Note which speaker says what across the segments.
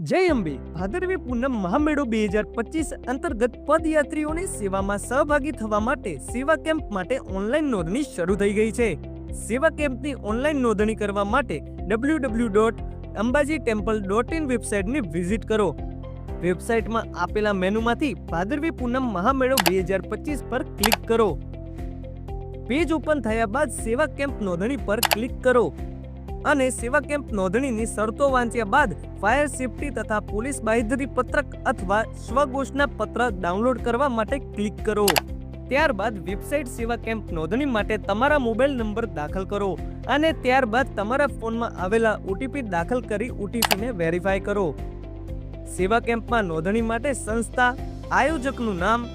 Speaker 1: જય અંબે. ભાદરવી પૂનમ મહામેળો બે હજાર પચીસ અંતર્ગત પદયાત્રીઓની સેવામાં સહભાગી થવા માટે સેવા કેમ્પ માટે ઓનલાઈન નોંધણી શરૂ થઈ ગઈ છે. સેવા કેમ્પની ઓનલાઈન નોંધણી કરવા માટે W W dot Ambaji temple dot in વેબસાઇટની visit કરો. વેબસાઇટમાં આપેલા મેનુમાંથી ભાદરવી પૂનમ મહામેળો બે હજાર પચીસ પર ક્લિક કરો. પેજ ઓપન થયા બાદ સેવા કેમ્પ નોંધણી પર ક્લિક કરો. અને સેવા કેમ્પ નોંધણીની શરતો વાંચ્યા બાદ ફાયર સેફટી તથા પોલીસ બાંહેધરી પત્રક અથવા સ્વઘોષણા પત્ર ડાઉનલોડ કરવા માટે ક્લિક કરો. ત્યારબાદ વેબસાઇટ સેવા કેમ્પ નોંધણી માટે તમારા મોબાઈલ નંબર દાખલ કરો અને ત્યારબાદ તમારા ફોનમાં આવેલા ઓટીપી દાખલ કરી ઓટીપીને વેરીફાઈ કરો. સેવા કેમ્પમાં નોંધણી માટે સંસ્થા, આયોજકનું નામ,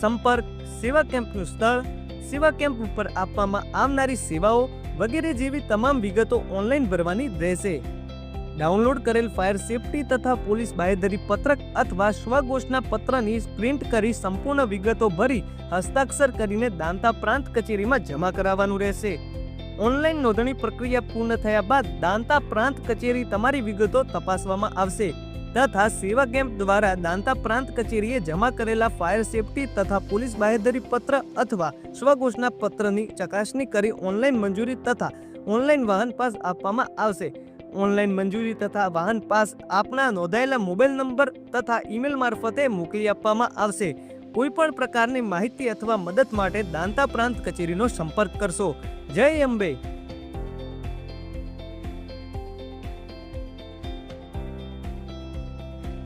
Speaker 1: સંપર્ક, સેવા કેમ્પનું સ્થળ, સેવા કેમ્પ ઉપર આપવામાં આવનારી સેવાઓ વગેરે જેવી તમામ વિગતો ઓનલાઈન ભરવાની રહેશે. ડાઉનલોડ કરેલ ફાયર સેફટી તથા પોલીસ બાહેધરી પત્રક અથવા સ્વઘોષણા પત્રની પ્રિન્ટ કરી સંપૂર્ણ વિગતો ભરી હસ્તાક્ષર કરીને દાંતા પ્રાંત કચેરીમાં જમા કરાવવાનું રહેશે. ઓનલાઈન નોંધણી પ્રક્રિયા પૂર્ણ થયા બાદ દાંતા પ્રાંત કચેરી તમારી વિગતો તપાસવામાં આવશે તથા સેવા કેમ્પ દ્વારા દાંતા પ્રાંત કચેરીએ જમા કરેલા ફાયર સેફટી તથા પોલીસ બાહેધરી પત્ર અથવા સ્વઘોષણા પત્રની ચકાસણી કરી ઓનલાઈન મંજૂરી તથા ઓનલાઈન વાહન પાસ આપવામાં આવશે. ઓનલાઈન મંજૂરી તથા વાહન પાસ આપના નોંધાયેલા મોબાઈલ નંબર તથા ઈમેલ મારફતે મોકલી આપવામાં આવશે. કોઈ પણ પ્રકારની માહિતી અથવા મદદ માટે દાંતા પ્રાંત કચેરીનો સંપર્ક કરશો. જય અંબે.